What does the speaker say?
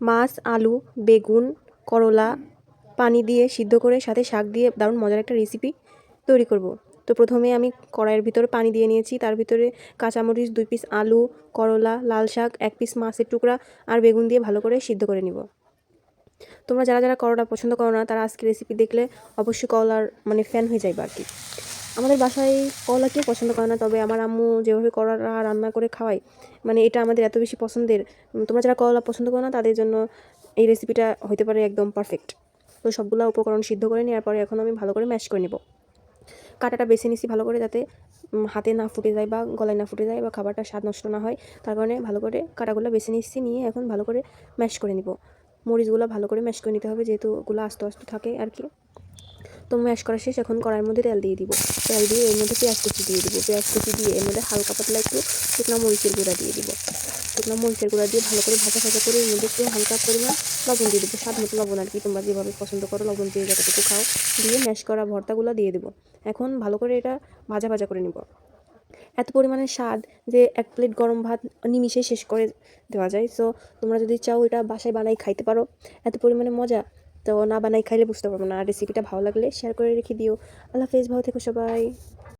মাছ, আলু, বেগুন, করলা পানি দিয়ে সিদ্ধ করে সাথে শাক দিয়ে দারুণ মজার একটা রেসিপি তৈরি করব। তো প্রথমে আমি কড়াইয়ের ভিতরে পানি দিয়ে নিয়েছি। তার ভিতরে কাঁচামরিচ, দুই পিস আলু, করলা, লাল শাক, এক পিস মাছের টুকরা আর বেগুন দিয়ে ভালো করে সিদ্ধ করে নিব। তোমরা যারা যারা করলা পছন্দ করো না, তারা আজকে রেসিপি দেখলে অবশ্যই করলার মানে ফ্যান হয়ে যাইবে আর কি আমাদের বাসায় করলা কেউ পছন্দ করে না, তবে আমার আম্মু যেভাবে করলা রান্না করে খাওয়ায় মানে এটা আমাদের এত বেশি পছন্দের। তোমরা যারা করলা পছন্দ করো না, তাদের জন্য এই রেসিপিটা হতে পারে একদম পারফেক্ট তো সবগুলো উপকরণ সিদ্ধ করে নেওয়ার পরে এখন আমি ভালো করে ম্যাশ করে নেব। কাঁটাটা বেছে নিছি ভালো করে যাতে হাতে না ফুটে যায় বা গলায় না ফুটে যায় বা খাবারটা স্বাদ নষ্ট না হয়। তার কারণে ভালো করে কাঁটাগুলো বেছে নিচ্ছি, নিয়ে এখন ভালো করে ম্যাশ করে নিব। মরিচগুলো ভালো করে ম্যাশ করে নিতে হবে, যেহেতু ওগুলো আস্তে আস্তে থাকে আর কি। তো ম্যাশ করা শেষ, এখন কড়াইয়ের মধ্যে তেল দিয়ে দিব। তেল দিয়ে এর মধ্যে পেঁয়াজ কুচি দিয়ে দিব। পেঁয়াজ কুচি দিয়ে এর মধ্যে হালকা পাতলা একটু শুকনো মরিচের গুঁড়া দিয়ে দিব। শুকনো মরিচের গুঁড়া দিয়ে ভালো করে ভাজা ভাজা করে এর মধ্যে একটু হালকা পরিমাণ লবণ দিয়ে দেবো। স্বাদ মতো লবণ আর কি, তোমরা যেভাবে পছন্দ করো লবণ দিয়ে যতটুকু খাও, দিয়ে ম্যাশ করা ভর্তাগুলো দিয়ে দেবো। এখন ভালো করে এটা ভাজা ভাজা করে নিব। এত পরিমাণে স্বাদ যে এক প্লেট গরম ভাত নিমিশে শেষ করে দেওয়া যায়। সো তোমরা যদি চাও এটা বাসায় বানাই খাইতে পারো। এত পরিমাণে মজা তো না বানাই খাইলে বুঝতে পারব না। রেসিপিটা ভালো লাগলে শেয়ার করে রেখে দিও। আল্লাহ হাফেজ, ভালো থেকো সবাই।